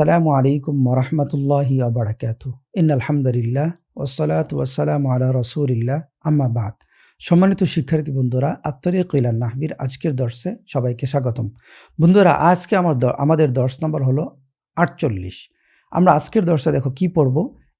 আসসালামু আলাইকুম ওরহমতুল্লাহি আবরাকাত ইন আলহামদুলিল্লাহ ওসলাত ওয়াসালাম আলা রসুলিল্লাহ। আম্মা বাদ। সম্মানিত শিক্ষার্থী বন্ধুরা আত্মরিক ইলান নাহবির আজকের দর্শে সবাইকে স্বাগতম। বন্ধুরা, আজকে আমার আমাদের দর্শ নম্বর হলো আটচল্লিশ। আমরা আজকের দর্শে দেখো কি পড়ব?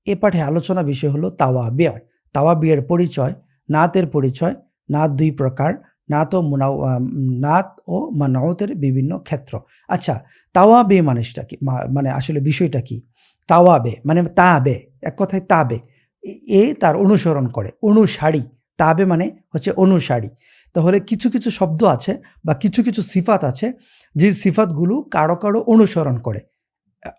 এ পাঠে আলোচনা বিষয় হলো তাওয়া বিয়ার তাওয়া বিয়ের পরিচয়, নাতের পরিচয়, নাত দুই প্রকার নাত ও আম, নাত ও মানাওতের বিভিন্ন ক্ষেত্র। আচ্ছা তাওয়াবে মানুষটা কি? মানে আসলে বিষয়টা কি? তাওয়াবে মানে তাবে এক কথায় তাবে। এ- এ তার অনুসরণ করে অনুসারী। তাবে মানে হচ্ছে অনুসারী। তাহলে কিছু কিছু শব্দ আছে বা কিছু কিছু সিফাত আছে যে সিফাতগুলো কারও কারও অনুসরণ করে।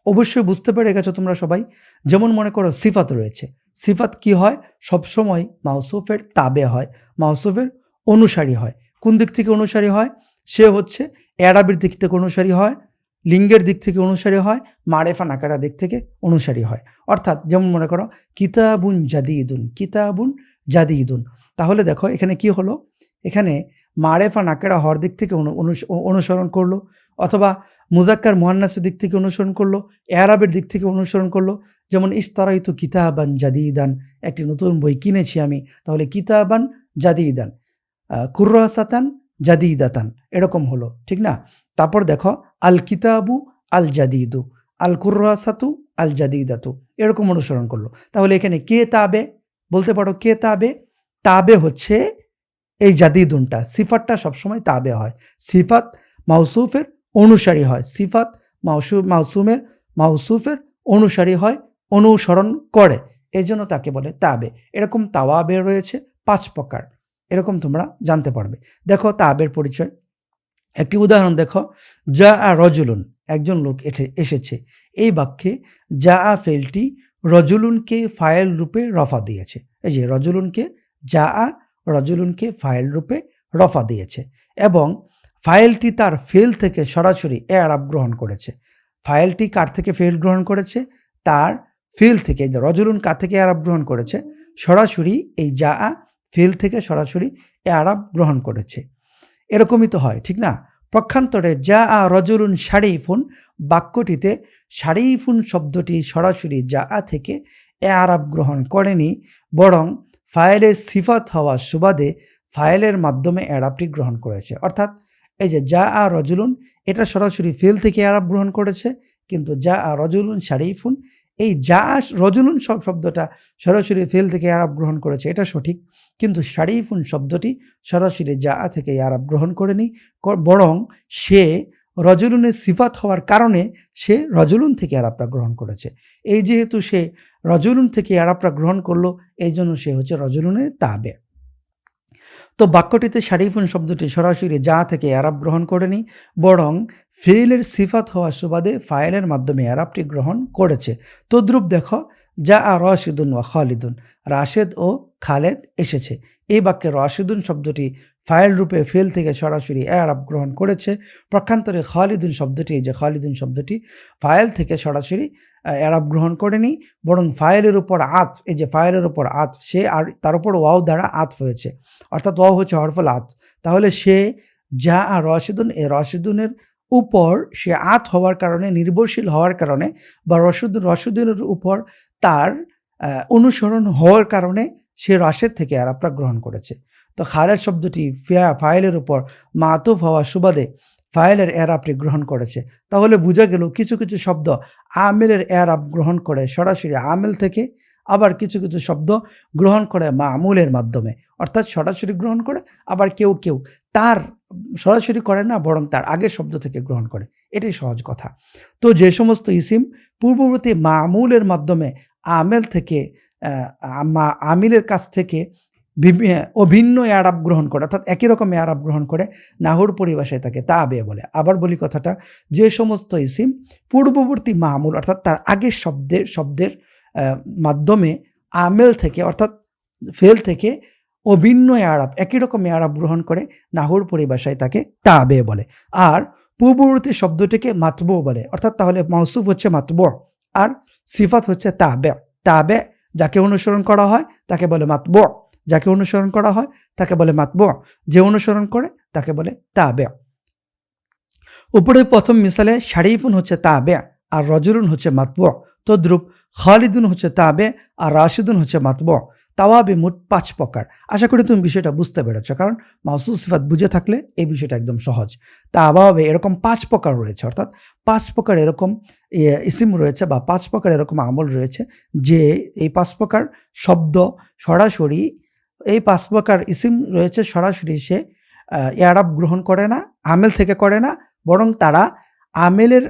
অবশ্যই বুঝতে পেরে গেছো তোমরা সবাই? যেমন মনে করো সিফাত রয়েছে। সিফাত কি হয়? সবসময় মাউসুফের তাবে হয় মাউসুফের অনুসারী হয়। কোন দিক থেকে অনুসারী হয়? সে হচ্ছে এরাবির দিক থেকে অনুসারী হয়, লিঙ্গের দিক থেকে অনুসারী হয়, মারেফা নাকারা দিক থেকে অনুসারী হয়। অর্থাৎ যেমন মনে করো, কিতাবুন জাদিদুন কিতাবুন জাদিদুন। তাহলে দেখো এখানে কি হলো? এখানে মারেফা নাকেরা হওয়ার দিক থেকে অনু- অনুস- অনুসরণ করল, অথবা মুজাক্কার মোহান্নাসের দিক থেকে অনুসরণ করল, এরাবের দিক থেকে অনুসরণ করল। যেমন ইস্তারাইতু কিতাবান জাদিদান, একটি নতুন বই কিনেছি আমি, তাহলে কিতাবান জাদিদান। কুর্রাসাতান জাদিদাতান, এরকম হলো, ঠিক না? তারপর দেখো আল কিতাবু আল জাদিদু আল কুর্রাসাতু আল জাদিদাতু এরকম অনুসরণ করল। তাহলে এখানে কে তাবে? বলতে পারো কে তাবে? তাবে হচ্ছে এই জাদিদুনটা, সিফাতটা সবসময় তাবে হয়। সিফাত মাউসুফের অনুসারী হয়, সিফাত মাউসু, মাউসুমের মাউসুফের অনুসারী হয়, অনুসরণ করে এই জন্য তাকে বলে তাবে। এরকম তাওয়াবে রয়েছে পাঁচ প্রকার। এরকম তোমরা জানতে পারবে। দেখো তাবের পরিচয়। একটি উদাহরণ দেখো। যা আ রজুলুন, একজন লোক এঠে- এসেছে। এই বাক্যে যা আ ফেলটি রজুলুনকে ফাইল রূপে রফা দিয়েছে। এই যে রজুলুনকে যা আ রজুলুনকে ফাইল রূপে রফা দিয়েছে এবং ফাইলটি তার ফেল থেকে সরাসরি এ আরব গ্রহণ করেছে। ফাইলটি কার থেকে ফেল গ্রহণ করেছে? তার ফেল থেকে রজুলুন কার থেকে আরব গ্রহণ করেছে? সরাসরি এই যা আ ফেল থেকে সরাসরি এ আরব গ্রহণ করেছে। এরকমই তো হয়, ঠিক না? পক্ষান্তরে যা আ রজুলুন শারিফুন বাক্যটিতে শারিফুন শব্দটি সরাসরি যা আ থেকে এ আরব গ্রহণ করেনি, বরং ফাইলের সিফাত হওয়া সুবাদে ফাইলের মাধ্যমে এরাবটি গ্রহণ করেছে। অর্থাৎ এই যে যা আ রজুলুন এটা সরাসরি ফেল থেকে আরব গ্রহণ করেছে, কিন্তু যা আ রজুলুন শারিফুন এই জাস রজনুন রজুলুন সব শব্দটা সরাসরি ফেল থেকে আরব গ্রহণ করেছে, এটা সঠিক। কিন্তু শারিফুন শব্দটি সরাসরি যা থেকে আরব গ্রহণ করেনি বরং সে রজলুনের সিফাত হওয়ার কারণে সে রজলুন থেকে আরবটা গ্রহণ করেছে। এই যেহেতু সে রজলুন থেকে আরবটা গ্রহণ করল, এই জন্য সে হচ্ছে রজলুনের তাবে। তো বাক্যটিতে শারিফুন শব্দটি সরাসরি যা থেকে আরব গ্রহণ করেনি বরং ফেইলের সিফাত হওয়া সুবাদে ফাইলের মাধ্যমে আরবটি গ্রহণ করেছে। তদ্রুপ দেখো যা আর রশিদুন ওয়া খালিদুন, রাশেদ ও খালেদ এসেছে। এই বাক্যে রশিদুন শব্দটি ফাইল রূপে ফেল থেকে সরাসরি এ আরব গ্রহণ করেছে। পক্ষান্তরে খালিদুন শব্দটি যে খালিদুন শব্দটি, ফাইল থেকে সরাসরি এরাব গ্রহণ করেনি, বরং ফাইলের উপর আত, এই যে ফাইলের উপর আত, সে আর তার উপর ওয়াও দ্বারা আত হয়েছে। অর্থাৎ ওয়াও হচ্ছে হরফল আত। তাহলে সে যা আর রশিদুন, এ রশিদুনের উপর সে আত হওয়ার কারণে, নির্ভরশীল হওয়ার কারণে বা রশিদ রশিদুনের উপর তার অনুসরণ হওয়ার কারণে সে রাশেদ থেকে আরবটা গ্রহণ করেছে। তো খালেদ শব্দটি ফিয়া- ফাইলের উপর মাতুফ হওয়া সুবাদে ফাইলের এরাবটি গ্রহণ করেছে। তাহলে বোঝা গেল কিছু কিছু শব্দ আমিলের এরাব গ্রহণ করে সরাসরি আমেল থেকে, আবার কিছু কিছু শব্দ গ্রহণ করে মা মামুলের মাধ্যমে। অর্থাৎ সরাসরি গ্রহণ করে, আবার কেউ কেউ তার সরাসরি করে না, বরং তার আগের শব্দ থেকে গ্রহণ করে। এটাই সহজ কথা। তো যে সমস্ত ইসিম পূর্ববর্তী মা মামুলের মাধ্যমে আমেল থেকে আমা- আমিলের কাছ থেকে অভিন্ন আরব গ্রহণ করে, অর্থাৎ একই রকম আরব গ্রহণ করে, নাহুর পরিভাষায় তাকে তা তাবে বলে। আবার বলি কথাটা, যে সমস্ত ইসিম পূর্ববর্তী মামুল, অর্থাৎ তার আগের শব্দের শব্দের মাধ্যমে আমেল থেকে, অর্থাৎ ফেল থেকে অভিন্ন আরব, একই রকম আরব গ্রহণ করে, নাহুর পরিভাষায় তাকে তা তাবে বলে। আর পূর্ববর্তী শব্দটিকে মাতবো বলে, অর্থাৎ তাহলে মাউসুফ হচ্ছে মাতব, আর সিফাত হচ্ছে তাবে তাবে যাকে অনুসরণ করা হয়, তাকে বলে মাতবো। যাকে অনুসরণ করা হয়, তাকে বলে মাতবো যে অনুসরণ করে, তাকে বলে তাবে। উপরে প্রথম মিসালে শারিফুন হচ্ছে তাবে, আর রজরুন হচ্ছে মাতব তদ্রুপ খালিদুন হচ্ছে তাবে, আর রাশিদুন হচ্ছে মাতব তাওয়াবে মোট পাঁচ প্রকার। আশা করি তুমি বিষয়টা বুঝতে পেরেছ, কারণ মাউসুল সিফাত বুঝে থাকলে এই বিষয়টা একদম সহজ। তা আবাবে এরকম পাঁচ প্রকার রয়েছে, অর্থাৎ পাঁচ প্রকার এরকম ইসিম রয়েছে বা পাঁচ প্রকার এরকম আমল রয়েছে, যে এই পাঁচ প্রকার শব্দ সরাসরি এই পাঁচ প্রকার ইসিম রয়েছে সরাসরি সে এয়ারাব গ্রহণ করে না, আমেল থেকে করে না, বরং তারা আমেলের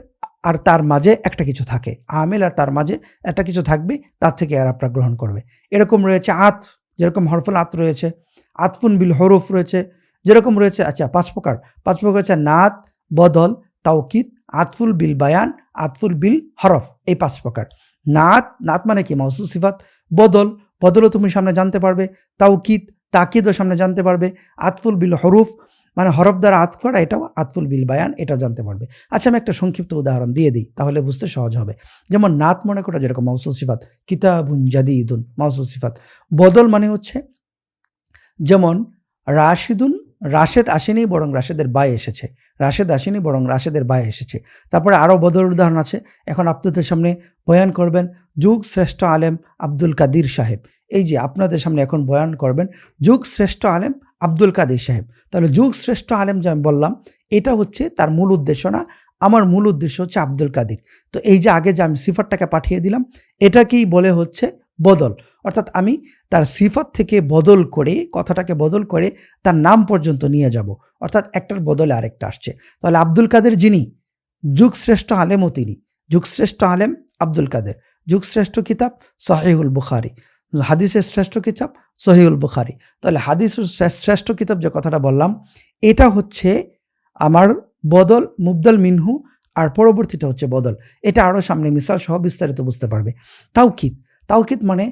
আর তার মাঝে একটা কিছু থাকে। আমেল আর তার মাঝে একটা কিছু থাকবে, তার থেকে এয়ারাবটা গ্রহণ করবে। এরকম রয়েছে আত, যেরকম হরফুল আত রয়েছে, আতফুন বিল হরফ রয়েছে, যেরকম রয়েছে আচ্ছা পাঁচ প্রকার পাঁচ প্রকার হচ্ছে নাত, বদল, তাওকিদ, আতফুল বিল বায়ান, আতফুল বিল হরফ, এই পাঁচ প্রকার নাত নাত মানে কি? মাউসু সিফাত। বদল বদলও তুমি সামনে জানতে পারবে, তাওকিদ, তাকিদও সামনে জানতে পারবে। আতফুল বিল হরুফ মানে হরফ দ্বারা আতফ করা, এটাও আতফুল বিল বায়ান এটাও জানতে পারবে। আচ্ছা আমি একটা সংক্ষিপ্ত উদাহরণ দিয়ে দিই, তাহলে বুঝতে সহজ হবে। যেমন নাত মনে করা, যেরকম মাউসুল সিফাত, কিতাবুন জাদিদুন, মাউসুল সিফাত। বদল মানে হচ্ছে, যেমন রাশিদুন, রাশেদ আসেনি, বরং রাশেদের বায়ে এসেছে। রাশেদ আসেনি, বরং রাশেদের বায়ে এসেছে। তারপরে আরও বদল উদাহরণ আছে। এখন আপনাদের সামনে বয়ান করবেন যুগ শ্রেষ্ঠ আলেম আব্দুল কাদির সাহেব। এই যে, আপনাদের সামনে এখন বয়ান করবেন যুগ শ্রেষ্ঠ আলেম আব্দুল কাদির সাহেব। তাহলে যুগ শ্রেষ্ঠ আলেম যে আমি বললাম, এটা হচ্ছে তার মূল উদ্দেশ্য না? আমার মূল উদ্দেশ্য হচ্ছে আব্দুল কাদির। তো এই যে আগে যে আমি সিফারটাকে পাঠিয়ে দিলাম এটাকেই বলে হচ্ছে? বদল। অর্থাৎ আমি তার সিফত থেকে বদল করে, কথাটাকে বদল করে তার নাম পর্যন্ত নিয়ে যাব। অর্থাৎ একটার বদলে আরেকটা আসছে। তাহলে আব্দুল কাদের যিনি, যুগশ্রেষ্ঠ আলেমও তিনি। যুগশ্রেষ্ঠ আলেম আব্দুল কাদের। যুগশ্রেষ্ঠ কিতাব সাহিহুল বুখারি। হাদিসের শ্রেষ্ঠ কিতাব সহিউল বুখারি। তাহলে হাদিসের শ্রেষ্ঠ কিতাব যে কথাটা বললাম, এটা হচ্ছে আমার বদল, মুবদল মিনহু, আর পরবর্তীটা হচ্ছে বদল। এটা আরও সামনে মিসাল সহ বিস্তারিত বুঝতে পারবে। তাওকিদ। তাওকিদ মানে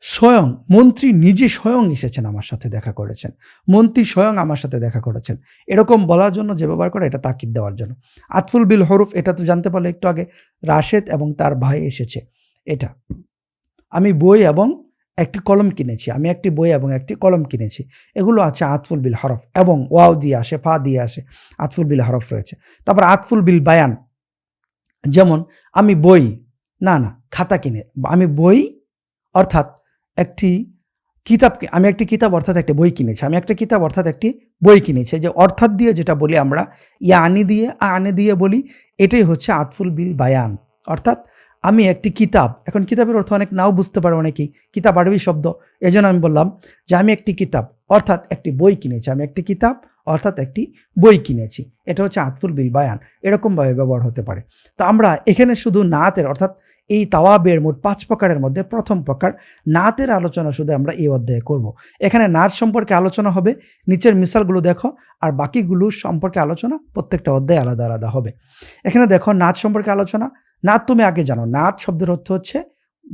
স্বয়ং, মন্ত্রী নিজে স্বয়ং এসেছেন আমার সাথে দেখা করেছেন। মন্ত্রী স্বয়ং আমার সাথে দেখা করেছেন। এরকম বলার জন্য যে ব্যবহার করে এটা তাকিদ দেওয়ার জন্য। আতফুল বিল হরুফ, এটা তো জানতে পারলে একটু আগে, রাশেদ এবং তার ভাই এসেছে। এটা, আমি বই এবং একটি কলম কিনেছি। আমি একটি বই এবং একটি কলম কিনেছি। এগুলো আছে আতফুল বিল হরফ এবং ওয়াও দিয়ে আসে, ফা দিয়ে আসে, আতফুল বিল হরফ রয়েছে। তারপর আতফুল বিল বায়ান, যেমন আমি বই, না না, খাতা কিনে, আমি বই অর্থাৎ একটি কিতাবকে, আমি একটি কিতাব অর্থাৎ একটি বই কিনেছি। আমি একটা কিতাব অর্থাৎ একটি বই কিনেছি। যে অর্থাৎ দিয়ে যেটা বলি আমরা ইয়া আনি দিয়ে আ আনে দিয়ে বলি, এটাই হচ্ছে আতফুল বিল বায়ান। অর্থাৎ আমি একটি কিতাব, এখন কিতাবের অর্থ অনেক, নাও বুঝতে পারে অনেকেই, কিতাব আরবি শব্দ, এজন্য আমি বললাম যে আমি একটি কিতাব অর্থাৎ একটি বই কিনেছি। আমি একটি কিতাব অর্থাৎ একটি বই কিনেছি। এটা হচ্ছে আতফুল বিল বায়ান। এরকমভাবে ব্যবহার হতে পারে। তো আমরা এখানে শুধু নাতের, অর্থাৎ এই তাওয়াবের মোট পাঁচ প্রকারের মধ্যে প্রথম প্রকার নাতের আলোচনা শুধু আমরা এই অধ্যায়ে করব। এখানে নাচ সম্পর্কে আলোচনা হবে, নিচের মিসালগুলো দেখো, আর বাকিগুলো সম্পর্কে আলোচনা প্রত্যেকটা অধ্যায়ে আলাদা আলাদা হবে। এখানে দেখো নাচ সম্পর্কে আলোচনা। নাত তুমি আগে জানো নাচ শব্দের অর্থ হচ্ছে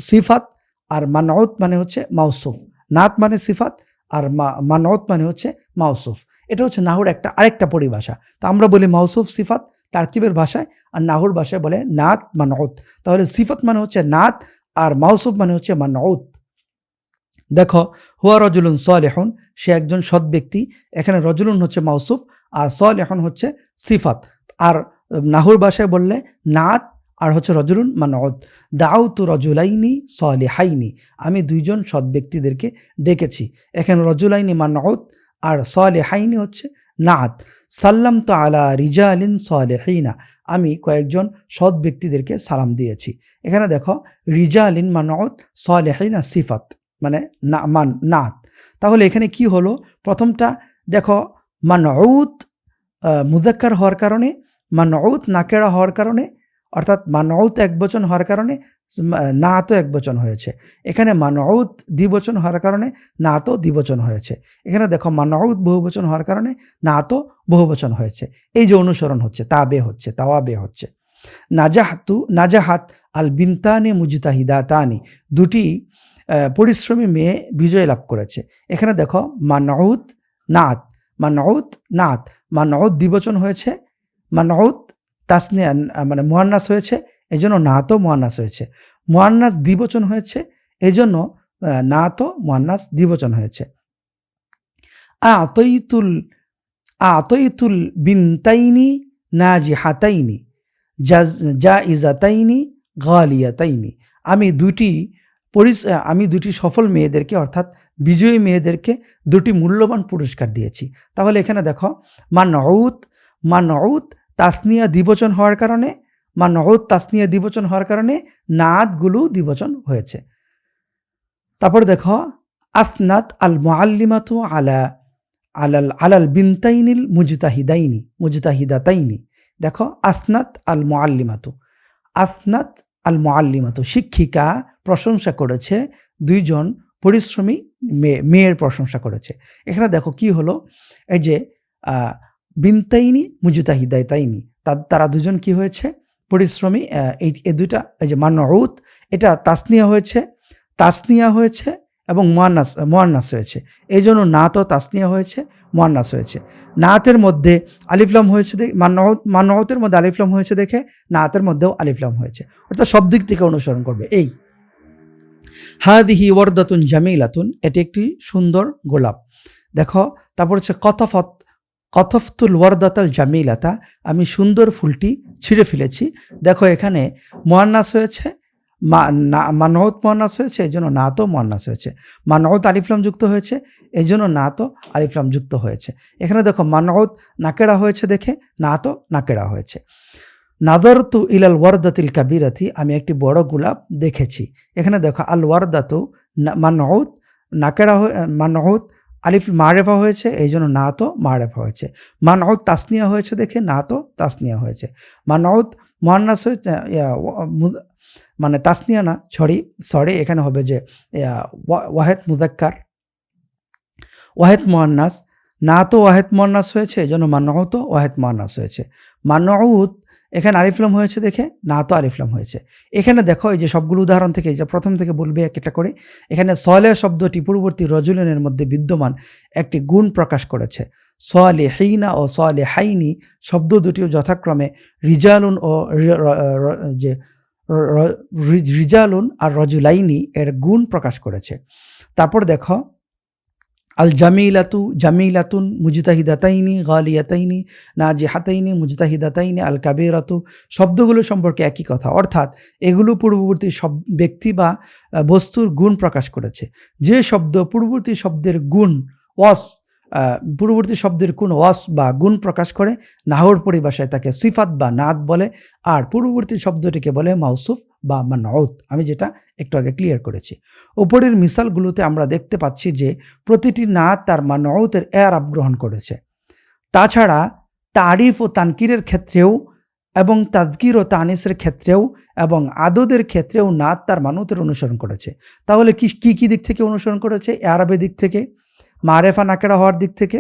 সিফাত, আর মানউত মানে হচ্ছে মাউসুফ। নাত মানে সিফাত, আর মানউত মানে হচ্ছে মাউসুফ। এটা হচ্ছে নাহুর একটা, আরেকটা পরিভাষা। তো আমরা বলি মাউসুফ, সিফাত তারকিবের ভাষায় আর নাহুর ভাষায় বলে নাত মানউত। তাহলে সিফাত মানে হচ্ছে নাত আর মাউসুফ মানে হচ্ছে মানউত। দেখো, হুয়া রজুলুন সলেহন, সে একজন সৎ ব্যক্তি, এখানে রজুলুন হচ্ছে মাউসুফ আর সলেহন হচ্ছে সিফাত। আর নাহুর ভাষায় বললে নাত আর হচ্ছে রজুলুন দাউ তু রজুলাইনি সলেহাইনি, আমি দুইজন সৎ ব্যক্তিদেরকে ডেকেছি। এখানে রজুলাইনি মানউদ আর সলেহাইনি হচ্ছে নাত সাল্লাম তো আলা রিজা আলিন সলেহিনা। আমি কয়েকজন সৎ ব্যক্তিদেরকে সালাম দিয়েছি। এখানে দেখো রিজা আলিন মানউদ সলেহিনা সিফাত মানে না, মান নাত তাহলে এখানে কি হলো? প্রথমটা দেখো, মানউত মুদাক্কার হওয়ার কারণে, মানউত নাকেরা হওয়ার কারণে, অর্থাৎ মানউত এক বচন হওয়ার কারণে নাতও এক বচন হয়েছে। এখানে মানউত দ্বিবচন হওয়ার কারণে নাতও দ্বিবচন হয়েছে। এখানে দেখো মানউত বহুবচন হওয়ার কারণে নাতও বহুবচন হয়েছে। এই যে অনুসরণ হচ্ছে, তা বে হচ্ছে, তাওয়া বে হচ্ছে। নাজাহাতু নাজাহাত আল বিনতানে মুজিতাহিদাতানি। দুটি পরিশ্রমী মেয়ে বিজয় লাভ করেছে। এখানে দেখো মানউত নাত। মানউত নাত। মানউত দ্বিবচন হয়েছে। মানউত তাসনে মানে মোহান্নাস হয়েছে। এই জন্য নাতও মোহান্নাস হয়েছে। মোহান্নাস দ্বিবচন হয়েছে এই জন্য নাতও মোহান্নাস দ্বিবচন হয়েছে। আতইতুল আতইতুল বিনতাইনি নাজি হাতাইনি যা ইজাতাইনি গালিয়াতাইনি। আমি দুটি পরিস, আমি দুটি সফল মেয়েদেরকে, অর্থাৎ বিজয়ী মেয়েদেরকে দুটি মূল্যবান পুরস্কার দিয়েছি। তাহলে এখানে দেখো মা নউত মা নউত তাসনিয়া দ্বিবচন হওয়ার কারণে মা নউত তাসনিয়া দ্বিবচন হওয়ার কারণে নাতগুলো দ্বিবচন হয়েছে। তারপর দেখো আসনাত আল মুআল্লিমাতু আলা, আলাল আলাল বিনতাইনিল মুজতাহিদাইনি, মুজতাহিদাতাইনি। দেখো আসনাত আল মুআল্লিমাতু আসনাত আল মুআল্লিমাতু শিক্ষিকা প্রশংসা করেছে, দুইজন পরিশ্রমী মেয়ে মেয়ের প্রশংসা করেছে। এখানে দেখো কি হলো, এই যে বিনতাইনি মুজতাহিদাই তাইনি তারা দুজন কি হয়েছে? পরিশ্রমী এই এই দুইটা, এই যে মানউত, এটা তাসনিয়া হয়েছে তাসনিয়া হয়েছে এবং মোয়ান্নাস মোয়ান্নাস হয়েছে। এই জন্য নাতও তাসনিয়া হয়েছে, মোয়ান্নাস হয়েছে। নাতের মধ্যে আলিফলাম হয়েছে দেখে মান্নাউত মান্নাউতের মধ্যে আলিফলাম হয়েছে দেখে নাতের মধ্যেও আলিফলাম হয়েছে। অর্থাৎ সব দিক থেকে অনুসরণ করবে। এই, হাদিহি ওয়ারদাতুন জামিলাতুন, এটি একটি সুন্দর গোলাপ। দেখো, তারপর হচ্ছে কথফত কথফতুল ওয়ারদাতাল জামিলাতা, আমি সুন্দর ফুলটি ছিঁড়ে ফেলেছি। দেখো এখানে মহান্নাস হয়েছে, মা, না- মানহত মোয়ান্নাস হয়েছে এই জন্য না তো মোয়ান্নাস হয়েছে। মানহত আলিফলাম যুক্ত হয়েছে এই জন্য না তো আলিফলাম যুক্ত হয়েছে। এখানে দেখো মানহত নাকেড়া হয়েছে দেখে না তো নাকেড়া হয়েছে। নাদরতু ইলাল ওয়ারদাতিল কাবিরাতি, আমি একটি বড় গোলাপ দেখেছি। এখানে দেখো আল ওয়ারদাতু মানহুত নাকেরা মানহুত আলিফ মারেফা হয়েছে, এই জন্য না তো মারেফা হয়েছে। মানহুত তাসনিয়া হয়েছে দেখে না তো তাসনিয়া হয়েছে। মানহুত মোহান্নাস হয়েছে মানে তাসনিয়া না সরি সরি এখানে হবে যে ওয়া- ওয়াহেদ মুদাক্কার। ওয়াহেদ মোহান্নাস না তো ওয়াহেদ মোহান্নাস হয়েছে, এই জন্য মানহুত ওয়াহেদ মোহান্নাস হয়েছে। মানহুত এখানে আলিফলাম হয়েছে দেখে, না তো আলিফলাম হয়েছে। এখানে দেখো এই যে সবগুলো উদাহরণ থেকে যে প্রথম থেকে বলবে এক একটা করে, এখানে সলে শব্দটি পূর্ববর্তী রজুলনের মধ্যে বিদ্যমান একটি গুণ প্রকাশ করেছে। সলে হেইনা ও সলে হাইনি শব্দ দুটিও যথাক্রমে রিজালুন ও যে রিজালুন আর রজুলাইনি এর গুণ প্রকাশ করেছে। তারপর দেখো আল জামিলাতু জামিলাতুন মুজতাহিদাতাইনি, গালিয়াতাইনি, নাজিহাতাইনি, মুজতাহিদাতাইনি আল কাবেরাতু শব্দগুলো সম্পর্কে একই কথা। অর্থাৎ এগুলো পূর্ববর্তী সব ব্যক্তি বা বস্তুর গুণ প্রকাশ করেছে। যে শব্দ পূর্ববর্তী শব্দের গুণ, ওয়াস পূর্ববর্তী শব্দের কোন ওয়াস বা গুণ প্রকাশ করে, নাহর পরিভাষায় তাকে সিফাত বা নাদ বলে, আর পূর্ববর্তী শব্দটিকে বলে মাউসুফ বা মানউত। আমি যেটা একটু আগে ক্লিয়ার করেছি। উপরের মিসালগুলোতে আমরা দেখতে পাচ্ছি যে, প্রতিটি নাত তার মানউতের এয়ারাব গ্রহণ করেছে। তাছাড়া তারিফ ও তানকিরের ক্ষেত্রেও এবং তাজকির ও তানিসের ক্ষেত্রেও এবং আদদের ক্ষেত্রেও নাত তার মানতের অনুসরণ করেছে। তাহলে কি কি কি দিক থেকে অনুসরণ করেছে? আরবের দিক থেকে? মারেফা নাকেরা হওয়ার দিক থেকে,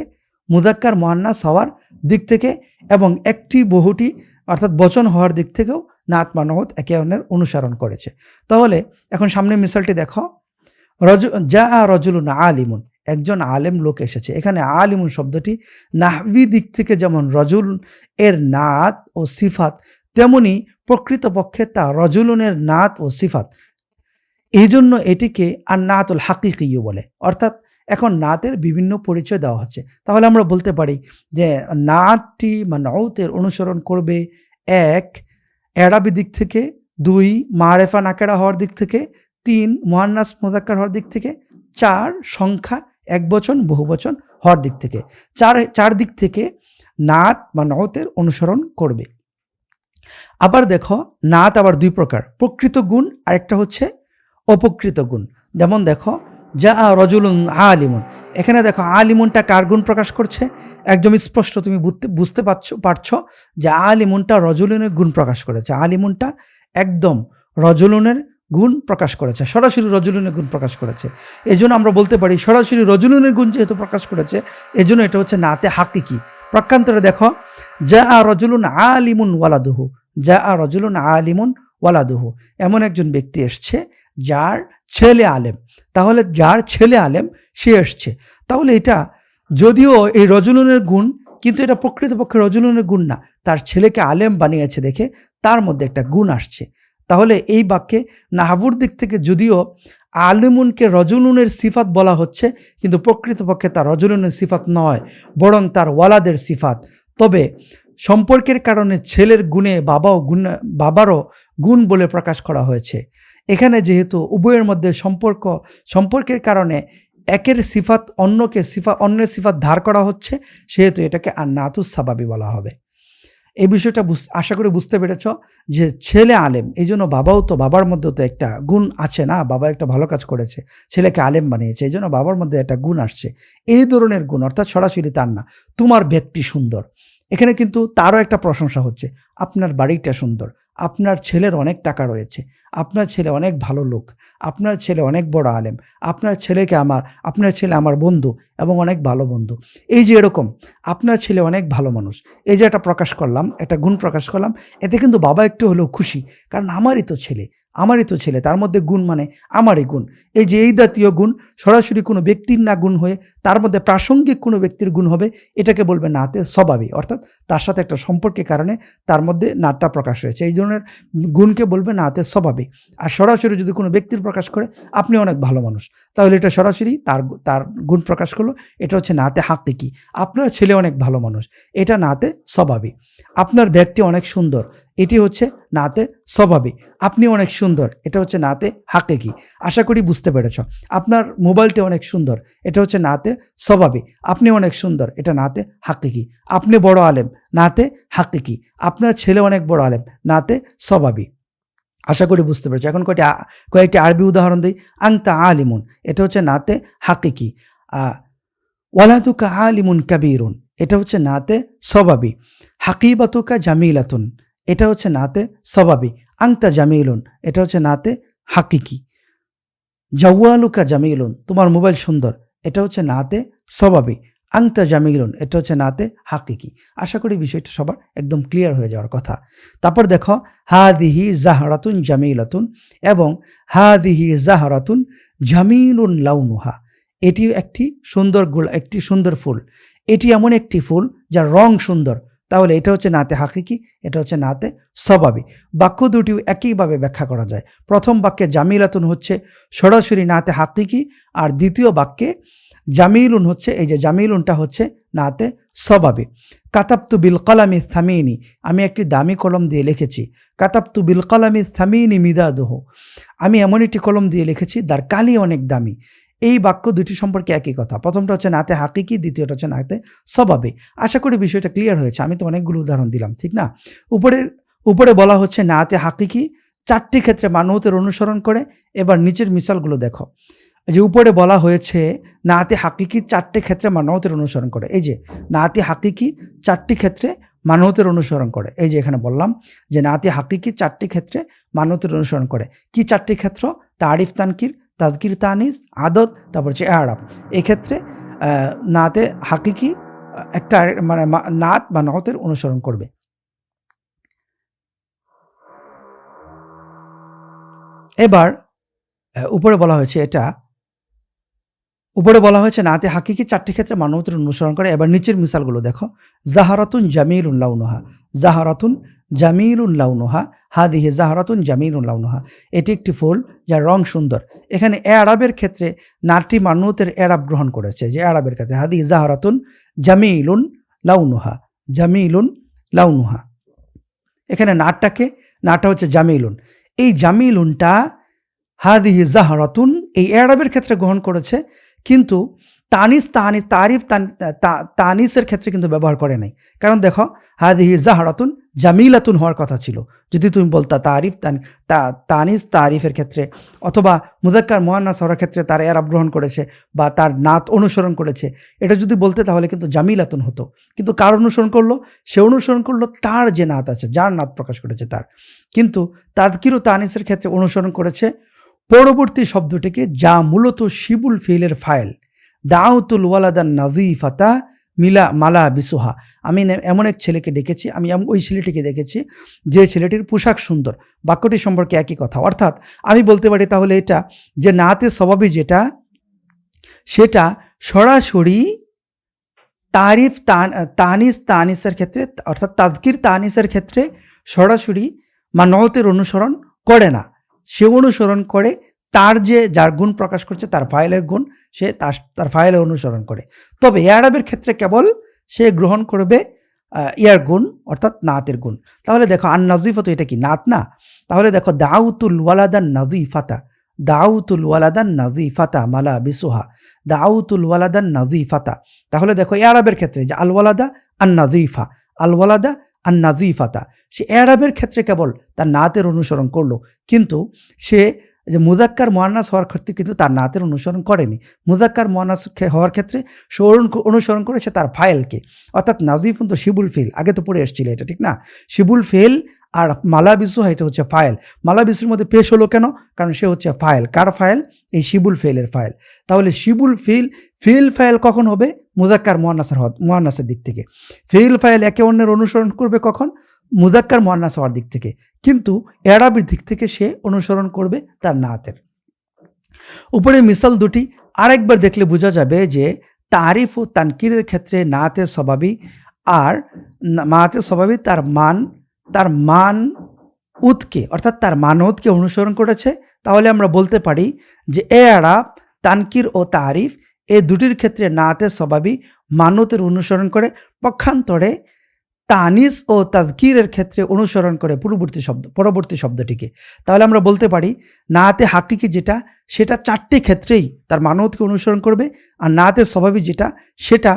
মুদাক্কার মোহান্নাস হওয়ার দিক থেকে এবং একটি বহুটি, অর্থাৎ বচন হওয়ার দিক থেকেও নাত মানহত একে অন্যের অনুসরণ করেছে। তাহলে এখন সামনে মিসালটি দেখো। রজ যা রজুলুন আলিমুন, একজন আলেম লোক এসেছে। এখানে আলিমুন শব্দটি নাহবি দিক থেকে যেমন রজুল এর নাত ও সিফাত, তেমনি প্রকৃতপক্ষে তা রজুলুনের নাত ও সিফাত। এই জন্য এটিকে আর নাতুল হাকিকিও বলে। অর্থাৎ এখন নাতের বিভিন্ন পরিচয় দেওয়া হচ্ছে। তাহলে আমরা বলতে পারি যে নাতটি বা নৌতের অনুসরণ করবে এক, এরাবি দিক থেকে, দুই, মারেফা নাকেরা হওয়ার দিক থেকে, তিন, মোহান্নাস মোদাক্কার হওয়ার দিক থেকে, চার, সংখ্যা এক বচন, বহু বচন হওয়ার দিক থেকে। চার চার দিক থেকে নাত বা নৌতের অনুসরণ করবে। আবার দেখো, নাত আবার দুই প্রকার, প্রকৃত গুণ আরেকটা হচ্ছে অপকৃত গুণ। যেমন দেখো যা আ রজুলুন আলিমুন। এখানে দেখো আলিমুনটা কার গুণ প্রকাশ করছে? একদম স্পষ্ট তুমি বুঝতে পারছ পারছ যে আলিমুনটা রজুলুনের গুণ প্রকাশ করেছে। আলিমুনটা একদম রজুলুনের গুণ প্রকাশ করেছে, সরাসরি রজুলুনের গুণ প্রকাশ করেছে। এই জন্য আমরা বলতে পারি সরাসরি রজুলুনের গুণ যেহেতু প্রকাশ করেছে এই জন্য এটা হচ্ছে নাতে হাকিকি। প্রকান্তরে দেখো যা আ রজুলুন আলিমুন ওয়ালাদুহু যা আ রজুলুন আলিমুন ওয়ালাদুহু। এমন একজন ব্যক্তি এসছে যার ছেলে আলেম। তাহলে যার ছেলে আলেম, সে এসছে। তাহলে এটা যদিও এই রজুলুনের গুণ, কিন্তু এটা প্রকৃতপক্ষে রজুলুনের গুণ না। তার ছেলেকে আলেম বানিয়েছে দেখে তার মধ্যে একটা গুণ আসছে। তাহলে এই বাক্যে নাহাবুর দিক থেকে যদিও আলিমুনকে রজুলুনের সিফাত বলা হচ্ছে, কিন্তু প্রকৃতপক্ষে তার রজুলুনের সিফাত নয়, বরং তার ওয়ালাদের সিফাত। তবে সম্পর্কের কারণে ছেলের গুণে বাবাও গুণ, বাবারও গুণ বলে প্রকাশ করা হয়েছে। এখানে যেহেতু উভয়ের মধ্যে সম্পর্ক, সম্পর্কের কারণে একের সিফাত অন্যকে সিফা, অন্যের সিফাত ধার করা হচ্ছে, সেহেতু এটাকে আর নাতুস সাবাবি বলা হবে। এই বিষয়টা আশা করি বুঝতে পেরেছ যে ছেলে আলেম, এই জন্য বাবাও তো, বাবার মধ্যে তো একটা গুণ আছে না? বাবা একটা ভালো কাজ করেছে, ছেলেকে আলেম বানিয়েছে, এই জন্য বাবার মধ্যে একটা গুণ আসছে। এই ধরনের গুণ, অর্থাৎ সরাসরি তার না, তোমার ব্যক্তি সুন্দর। এখানে কিন্তু তারও একটা প্রশংসা হচ্ছে। আপনার বাড়িটা সুন্দর, আপনার ছেলের অনেক টাকা রয়েছে, আপনার ছেলে অনেক ভালো লোক, আপনার ছেলে অনেক বড় আলেম, আপনার ছেলেকে আমার, আপনার ছেলে আমার বন্ধু এবং অনেক ভালো বন্ধু। এই যে এরকম, আপনার ছেলে অনেক ভালো মানুষ। এই যে একটা প্রকাশ করলাম, একটা গুণ প্রকাশ করলাম, এতে কিন্তু বাবা একটু হলেও খুশি, কারণ আমারই তো ছেলে। আমারই তো ছেলে, তার মধ্যে গুণ মানে আমারই গুণ। এই যে এই জাতীয় গুণ, সরাসরি কোনো ব্যক্তির না গুণ হয়ে তার মধ্যে প্রাসঙ্গিক কোনো ব্যক্তির গুণ হবে, এটাকে বলবে নাতে স্বভাবই, অর্থাৎ তার সাথে একটা সম্পর্কের কারণে তার মধ্যে নাটটা প্রকাশ হয়েছে। এই ধরনের গুণকে বলবে নাতে স্বভাবই। আর সরাসরি যদি কোনো ব্যক্তির প্রকাশ করে, আপনি অনেক ভালো মানুষ, তাহলে এটা সরাসরি তার তার গুণ প্রকাশ করল, এটা হচ্ছে নাতে হাকিকি। আপনার ছেলে অনেক ভালো মানুষ, এটা নাতে স্বভাবিক আপনার ব্যক্তি অনেক সুন্দর এটি হচ্ছে নাতে স্বভাবিক আপনি অনেক সুন্দর, এটা হচ্ছে নাতে হাকিকি। আশা করি বুঝতে পেরেছ। আপনার মোবাইলটি অনেক সুন্দর, এটা হচ্ছে নাতে স্বভাবিক আপনি অনেক সুন্দর, এটা নাতে হাকিকি। আপনি বড় আলেম, নাতে হাকিকি। আপনার ছেলে অনেক বড় আলেম, নাতে স্বভাবিক আশা করি বুঝতে পেরেছ। এখন কয়েকটি কয়েকটি আরবি উদাহরণ দিই। আংতা আলিমুন, এটা হচ্ছে নাতে হাকিকি। ওয়ালাতুকা আলিমুন কাবিরুন, এটা হচ্ছে নাতে স্বভাবি। হাকিবাতুকা জামিলাতুন এটা হচ্ছে নাতে স্বভাবি আংতা জামিলুন, এটা হচ্ছে নাতে হাকিকি। জাওয়ালুকা জামিলুন, তোমার মোবাইল সুন্দর, এটা হচ্ছে নাতে স্বভাবি আংতা জামিলুন, এটা হচ্ছে নাতে হাকিকি। আশা করি বিষয়টা সবার একদম ক্লিয়ার হয়ে যাওয়ার কথা। তারপর দেখো, হাদিহি জাহরাতুন জামিলাতুন এবং হাদিহি জাহরাতুন জামিলুন লাউনুহা। এটি একটি সুন্দর গুল, একটি সুন্দর ফুল। এটি এমন একটি ফুল যার রং সুন্দর তাহলে এটা হচ্ছে নাতে হাকিকি, এটা হচ্ছে নাতে স্বভাবী বাক্য দুটিও একইভাবে ব্যাখ্যা করা যায়। প্রথম বাক্যে জামিলাতুন হচ্ছে সরাসরি নাতে হাকিকি আর দ্বিতীয় বাক্যে জামিলুন হচ্ছে, এই যে জামিলুনটা হচ্ছে নাতে স্বভাবে কাতাবতু বিল কলামি থামিনি আমি একটি দামি কলম দিয়ে লিখেছি। কাতাবতু বিল কলামি থামিনি মিদাদহ, আমি এমন একটি কলম দিয়ে লিখেছি যার কালি অনেক দামি। এই বাক্য দুটি সম্পর্কে একই কথা। প্রথমটা হচ্ছে নাতে হাকিকি, দ্বিতীয়টা হচ্ছে নাতে স্বভাবে আশা করি বিষয়টা ক্লিয়ার হয়েছে। আমি তো অনেকগুলো উদাহরণ দিলাম, ঠিক না? উপরে উপরে বলা হচ্ছে নাতে হাকিকি, চারটি ক্ষেত্রে মানবতের অনুসরণ করে। এবার নিচের মিসালগুলো দেখো। যে উপরে বলা হয়েছে নাতে হাকিকি, চারটি ক্ষেত্রে মানবতের অনুসরণ করে। এই যে নাতে হাকিকি, চারটি ক্ষেত্রে মানবতের অনুসরণ করে। এই যে এখানে বললাম যে নাতে হাকিকি, চারটি ক্ষেত্রে মানবতের অনুসরণ করে। কি চারটি ক্ষেত্র? তারিফ, তানকির। তাজকির তানিস, আদত, তারপর হচ্ছে এরাব এক্ষেত্রে নাতে হাকিকি একটা মানে নাত বা নতের অনুসরণ করবে। এবার উপরে বলা হয়েছে এটা উপরে বলা হয়েছে, নাতে হাকিকি চারটি ক্ষেত্রে মানবতের অনুসরণ করে। এবার নিচের মিসালগুলো দেখো। জাহারাতুন জামিল উল্লাউনুহা জাহারাতুন জামিল হা হাদিহে জাহারাতুন জামিল উল্লাউনুহা এটি একটি ফুল যার রং সুন্দর। এখানে এরাবের ক্ষেত্রে নাটটি মান্যতের এরাব গ্রহণ করেছে, যে এরাবের ক্ষেত্রে। হাদি জাহারাতুন জামিলুন লাউনুহা। জামিলুন লাউনুহা। এখানে নাটটাকে, নাটটা হচ্ছে জামিলুন। এই জামিলুনটা হাদিহি জাহারাতুন এই এরাবের ক্ষেত্রে গ্রহণ করেছে। কিন্তু তানিস তানি তারিফ তানিসের ক্ষেত্রে কিন্তু ব্যবহার করে নাই। কারণ দেখো, হাদিহি জাহারাতুন জামিলাতুন হওয়ার কথা ছিল। যদি তুমি বলতা তারিফ তান তানিস তারিফের ক্ষেত্রে অথবা মুদাক্কার মোহান্নাস হওয়ার ক্ষেত্রে তার এরাব গ্রহণ করেছে বা তার নাত অনুসরণ করেছে, এটা যদি বলতে তাহলে কিন্তু জামিলাতুন হতো। কিন্তু কার অনুসরণ করল? সে অনুসরণ করল তার যে নাত আছে, যার নাত প্রকাশ করেছে তার। কিন্তু তাদকির ও তানিসের ক্ষেত্রে অনুসরণ করেছে পরবর্তী শব্দটিকে যা মূলত শিবুল ফিলের ফাইল দাউতুল ওয়ালাদান নাজিফাতা মিলা মালা বিসুহা। আমি এমন এক ছেলেকে ডেকেছি, আমি ওই ছেলেটিকে দেখেছি, যে ছেলেটির পোশাক সুন্দর, বাক্যটি সম্পর্কে একই কথা। অর্থাৎ আমি বলতে পারি তাহলে এটা যে নাতে স্বভাবে যেটা, সেটা সরাসরি তারিফ তান, তানিস তানিসের ক্ষেত্রে, অর্থাৎ তাজকির তানিসের ক্ষেত্রে সরাসরি মানতের অনুসরণ করে না। সে অনুসরণ করে, তার যে যার গুণ প্রকাশ করছে, তার ফাইলের গুণ, সে তার তার ফাইলের অনুসরণ করে। তবে এ আরবের ক্ষেত্রে কেবল সে গ্রহণ করবে ইয়ার গুণ, অর্থাৎ নাতের গুণ। তাহলে দেখো, আন নাজিফত এটা কি, নাত না? তাহলে দেখো, দাউতুল ওয়ালাদান নাজিফাতা, দাউতুল ওয়ালাদান নাজিফাতা মালা বিসুহা, দাউতুল ওয়ালাদান নাজিফাতা। তাহলে দেখো, এ আরবের ক্ষেত্রে যে আল ওয়ালাদা, আন নাজিফা। আল ওয়ালাদা আন নাজিফাতা সে অ্যারাবের ক্ষেত্রে কেবল তার নাতের অনুসরণ করল কিন্তু সে যে মুজাক্কার মোয়ান্নাস হওয়ার ক্ষেত্রে কিন্তু তার নাতের অনুসরণ করেনি। মুজাক্কার মোয়ান্নাস হওয়ার ক্ষেত্রে সে অনু- অনুসরণ করেছে তার ফাইলকে অর্থাৎ নাজিফুন তো শিবুল ফেল আগে তো পড়ে এসেছিল এটা, ঠিক না? শিবুল ফেল আর মালা বিসু এটা হচ্ছে ফাইল মালা বিসুর মধ্যে পেশ হলো কেন? কারণ সে হচ্ছে ফাইল কার ফাইল এই শিবুল ফেলের ফাইল তাহলে শিবুল ফিল ফিল ফাইল কখন হবে? মুজাক্কার মোয়ান্নাসের হওয়া- মোয়ান্নাসের দিক থেকে। ফিল ফাইল একে অন্যের অনুসরণ করবে কখন? মুজাক্কার মোয়ান্নাস হওয়ার দিক থেকে। কিন্তু এরাবির দিক থেকে সে অনুসরণ করবে তার নাতের। উপরে মিসাল দুটি আরেকবার দেখলে বোঝা যাবে যে তারিফ ও তানকিরের ক্ষেত্রে নাতের স্বভাবই আর মাতের স্বভাবই তার মান তার মান উৎকে, অর্থাৎ তার মানতকে অনুসরণ করেছে। তাহলে আমরা বলতে পারি যে এ আরাব, তানকির ও তারিফ এ দুটির ক্ষেত্রে নাতের স্বভাবই মানতের অনুসরণ করে। পক্ষান্তরে তানিস ও তাজকিরের ক্ষেত্রে অনুসরণ করে পূর্ববর্তী শব্দ, পরবর্তী শব্দটিকে। তাহলে আমরা বলতে পারি, নাতে হাকিকি যেটা, সেটা চারটি ক্ষেত্রেই তার মানবকে অনুসরণ করবে, আর নাতের স্বভাবই যেটা, সেটা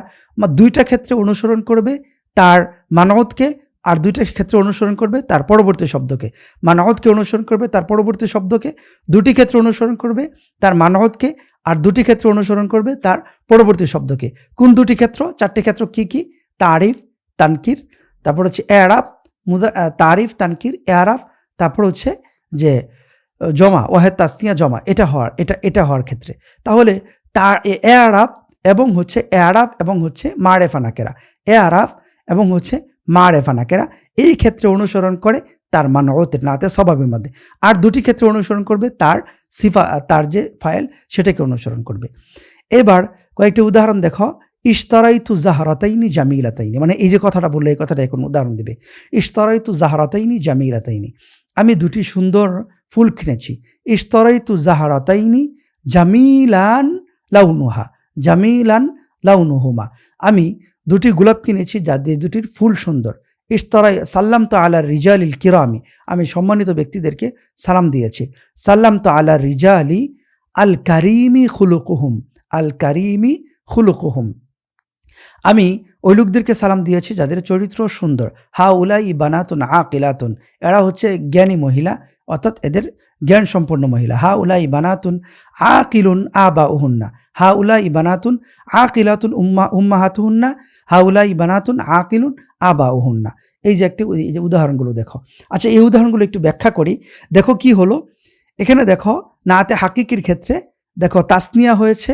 দুইটা ক্ষেত্রে অনুসরণ করবে তার মানবতকে আর দুইটা ক্ষেত্রে অনুসরণ করবে তার পরবর্তী শব্দকে। মানবতকে অনুসরণ করবে তার পরবর্তী শব্দকে, দুটি ক্ষেত্রে অনুসরণ করবে তার মানবতকে আর দুটি ক্ষেত্রে অনুসরণ করবে তার পরবর্তী শব্দকে। কোন দুটি ক্ষেত্র, চারটি ক্ষেত্র কি কি? তারিফ, তানকির তারপর হচ্ছে এরাফ মুদা তারিফ, তানকির, এরাফ, তারপর হচ্ছে যে জমা, ওয়াহেদ তাসনিয়া জমা, এটা হওয়ার, এটা এটা হওয়ার ক্ষেত্রে। তাহলে তার এ আরাফ এবং হচ্ছে এ আরাফ এবং হচ্ছে মারেফা নাকেরা। এ আরাফ এবং হচ্ছে মারেফা নাকেরা, এই ক্ষেত্রে অনুসরণ করে তার মানবতের নাতে স্বভাবের মধ্যে। আর দুটি ক্ষেত্রে অনুসরণ করবে, তার সিফা তার যে ফাইল, সেটাকে অনুসরণ করবে। এবার কয়েকটি উদাহরণ দেখো। ইশতারাইতু জাহারাতাইনি জামিলাতাইনি। মানে এই যে কথাটা বলল, এই কথাটা এখন উদাহরণ দেবে। ইশতারাইতু জাহারাতাইনি জামিলাতাইনি। আমি দুটি সুন্দর ফুল কিনেছি। ইশতারাইতু জাহারাতাইনি জামিলান লাউনুহা, জামিলান লাউনুহুমা। আমি দুটি গোলাপ কিনেছি যাদের দুটির ফুল সুন্দর। ইশতারাই সাল্লাম তো আলা রিজালিল কিরামি। আমি সম্মানিত ব্যক্তিদেরকে সালাম দিয়েছি। সাল্লাম তো আলা রিজালি আল কারিমি খুলুকুহুম, আল কারিমি খুলুকুহুম। আমি ওই লোকদেরকে সালাম দিয়েছি যাদের চরিত্র সুন্দর। হা উলাই বানাতুন আ কিলাতুন এরা হচ্ছে জ্ঞানী মহিলা, অর্থাৎ এদের জ্ঞান সম্পন্ন মহিলা। হা উলাই বানাতুন আ কিলুন আ বা উহুন্না হা উলাই বানাতুন আ কিলাতুন উম্মা উম্মাহাতুহুন্না। হা উলাই বানাতুন আ কিলুন আ বা উহুন্না এই যে একটি যে উদাহরণগুলো দেখো। আচ্ছা এই উদাহরণগুলো একটু ব্যাখ্যা করি। দেখো কি হলো? এখানে দেখো, নাতে হাকিকির ক্ষেত্রে দেখো, তাসনিয়া হয়েছে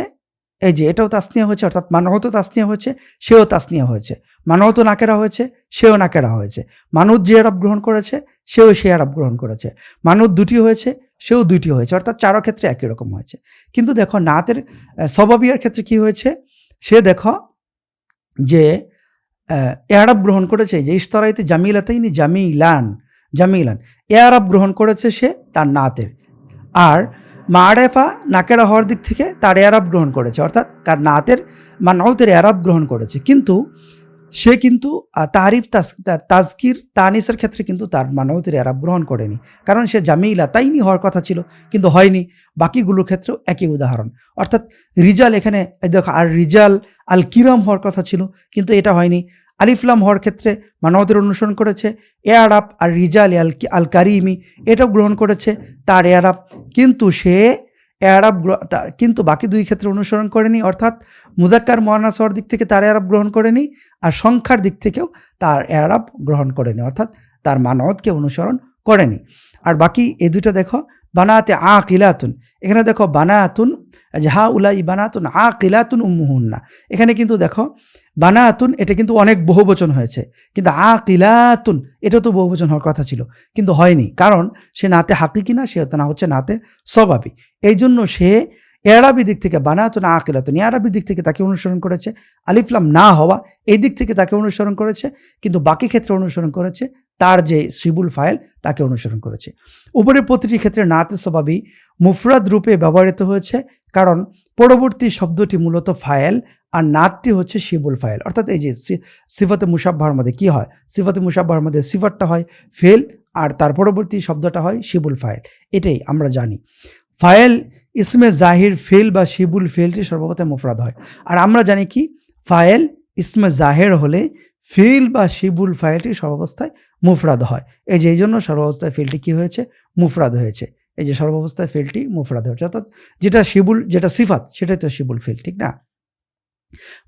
এই যে এটাও তাসনিয়া হয়েছে, অর্থাৎ মানহত তাসনিয়া হয়েছে, সেও তাসনিয়া হয়েছে। মানহত নাকেরা হয়েছে, সেও নাকেরা হয়েছে। মানুষ যে আরব গ্রহণ করেছে, সেও সে আরব গ্রহণ করেছে। মানুষ দুটি হয়েছে, সেও দুটি হয়েছে, অর্থাৎ চারো ক্ষেত্রে একই রকম হয়েছে। কিন্তু দেখো, নাতের স্বভাবিয়ার ক্ষেত্রে কি হয়েছে? সে দেখো যে এ আরব গ্রহণ করেছে যে ইস্তরাইতে জামিলাতাইনি জামিলান জামিলান। এ আরব গ্রহণ করেছে সে তার নাতের। আর মারেফা নাকেরা হওয়ার দিক থেকে তার এরাব গ্রহণ করেছে, অর্থাৎ তার নাতের মানতের এরাব গ্রহণ করেছে। কিন্তু সে কিন্তু তারিফ তাজকির, তানিসের ক্ষেত্রে কিন্তু তার মানবতের এরাব গ্রহণ করেনি। কারণ সে জামিলা তাইনি হওয়ার কথা ছিল, কিন্তু হয়নি। বাকিগুলোর ক্ষেত্রেও একই উদাহরণ। অর্থাৎ রিজাল এখানে, দেখো, আর রিজাল আল কিরম হওয়ার কথা ছিল, কিন্তু এটা হয়নি। আলিফলাম হওয়ার ক্ষেত্রে মানবতের অনুসরণ করেছে। এ আরাব আর রিজাল আল আল কারিমি এটাও গ্রহণ করেছে, তার এরাব কিন্তু সে এরাব কিন্তু বাকি দুই ক্ষেত্রে অনুসরণ করেনি, অর্থাৎ মুদাক্কার মহানাস হওয়ার দিক থেকে তার এরাব গ্রহণ করেনি আর সংখ্যার দিক থেকেও তার এরাব গ্রহণ করেনি, অর্থাৎ তার মানবতকে অনুসরণ করেনি। আর বাকি এই দুটো দেখো বানাতে আ কিলাতুন এখানে দেখো বানাতুন হা উলাই বানাতুন আ কিলাতুন উম্মুহুন্না। এখানে কিন্তু দেখো বানাতুন, এটা কিন্তু অনেক বহুবচন হয়েছে। কিন্তু আ কিলাতুন এটা তো বহুবচন হওয়ার কথা ছিল। কিন্তু হয়নি, কারণ সে নাতে হাকিকি না, সে না হচ্ছে নাতে স্বভাবী এই জন্য সে এরাবি দিক থেকে বানাতুন, আকিলাতুন, এরাবি দিক থেকে তাকে অনুসরণ করেছে। আলিফলাম না হওয়া, এই দিক থেকে তাকে অনুসরণ করেছে, কিন্তু বাকি ক্ষেত্রে অনুসরণ করেছে তার যে শিবুল ফাইল তাকে অনুসরণ করেছে। উপরে প্রতিটি ক্ষেত্রে নাতে স্বভাবী মুফরাদ রূপে ব্যবহৃত হয়েছে, কারণ পরবর্তী শব্দটি মূলত ফায়েল আর নাতটি হচ্ছে শিবুল ফায়েল অর্থাৎ এই যে সিফাতে মুসাব্বাহর মধ্যে কি হয়? সিফাতে মুসাব্বাহর মধ্যে সিফাতটা হয় ফেল আর তার পরবর্তী শব্দটা হয় শিবুল ফায়েল এটাই আমরা জানি। ফায়েল ইসমে জাহির, ফেল বা শিবুল ফেলটি সর্বপ্রথম মুফরাদ হয়। আর আমরা জানি কি? ফায়েল ইসমে জাহের হলে ফিল বা শিবুল ফাইলটি সর্বাবস্থায় মুফরাদ হয়। এই যে, এই জন্য সর্বাবস্থায় ফিলটি কি হয়েছে? মুফরাদ হয়েছে। এই যে, সর্বাবস্থায় ফিলটি মুফরাদ হয়েছে। অর্থাৎ যেটা শিবুল, যেটা সিফাত, সেটাই তো শিবুল ফিল, ঠিক না?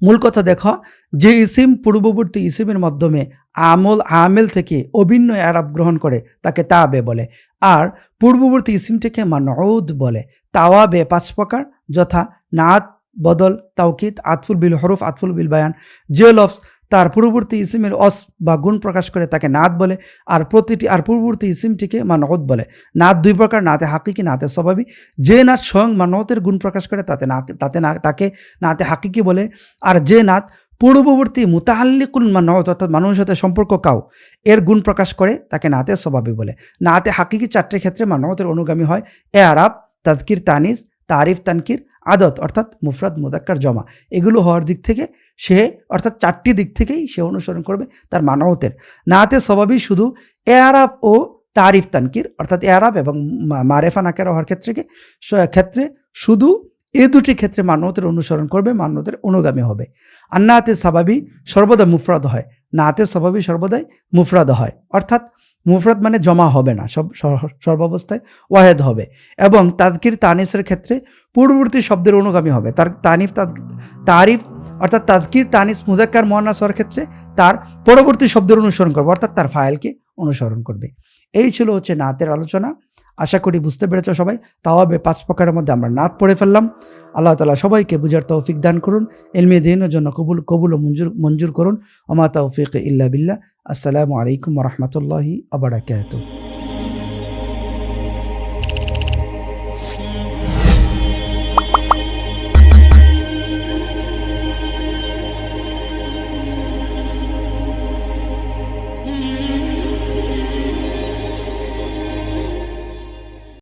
মূল কথা দেখো, যে ইসিম পূর্ববর্তী ইসিমের মাধ্যমে আমল, আমেল থেকে অভিন্ন আরব গ্রহণ করে, তাকে তাবে বলে। আর পূর্ববর্তী ইসিমটিকে মানউদ বলে। তাওয়াবে পাঁচ প্রকার, যথা নাত বদল, তাওকিদ, আতফুল বিল হরফ, আতফুল বিল বায়ান। যে লফস তার পূর্ববর্তী ইসিমের অস বা গুণ প্রকাশ করে তাকে নাত বলে। আর প্রতিটি, আর পূর্ববর্তী ইসিমটিকে মানহত বলে। নাত দুই প্রকার, নাতে হাকিকি, নাতে স্বাভাবিক যে নাত স্বয়ং মানহতের গুণ প্রকাশ করে, তাতে না তাতে না তাকে নাতে হাকিকি বলে। আর যে নাত পূর্ববর্তী মুতাহাল্লিকুল মানহত অর্থাৎ মানুষের সাথে সম্পর্ক কাউ এর গুণ প্রকাশ করে তাকে নাতে স্বভাবিক বলে। নাতে হাকিকি চারটে ক্ষেত্রে মানহতের অনুগামী হয়। এ আরাব, তাদকির, তানিস, তারিফ, তানকির, আদত, অর্থাৎ মুফরাদ, মুদাক্কার, জমা। এগুলো হওয়ার দিক থেকে সে অর্থাৎ চারটি দিক থেকেই সে অনুসরণ করবে তার মানবতের নাতে স্বভাবই শুধু এয়ারাব ও তারিফ তানকির, অর্থাৎ এয়ারাব এবং মারেফা নাকের হওয়ার ক্ষেত্রে ক্ষেত্রে শুধু এ দুটি ক্ষেত্রে মান্যতের অনুসরণ করবে মান্যতের অনুগামী হবে। আর নাতে স্বাভাবী সর্বদা মুফরাদ হয়। নাতে স্বাভাবী সর্বদাই মুফরাদ হয়। অর্থাৎ মুফরাদ মানে জমা হবে না, সব সর্বাবস্থায় ওয়াহেদ হবে এবং তাদকির তানিসের ক্ষেত্রে পূর্ববর্তী শব্দের অনুগামী হবে। তার তানিফ তারিফ অর্থাৎ তাদকির তানিস মুজাক্কার হওয়ার ক্ষেত্রে তার পরবর্তী শব্দের অনুসরণ করবে, অর্থাৎ তার ফাইলকে অনুসরণ করবে। এই ছিল হচ্ছে নাতের আলোচনা। আশা করি বুঝতে পেরেছ সবাই। তাও হবে পাঁচ প্রকারের মধ্যে আমরা নাত পড়ে ফেললাম। আল্লাহ তালা সবাইকে বুঝার তৌফিক দান করুন। এলমে দিনের জন্য কবুল কবুল ও মঞ্জুর মঞ্জুর করুন। ওমা তৌফিক ইল্লা বিল্লাহ। আসসালামু আলাইকুম রহমতুল্লাহি আবরাকাত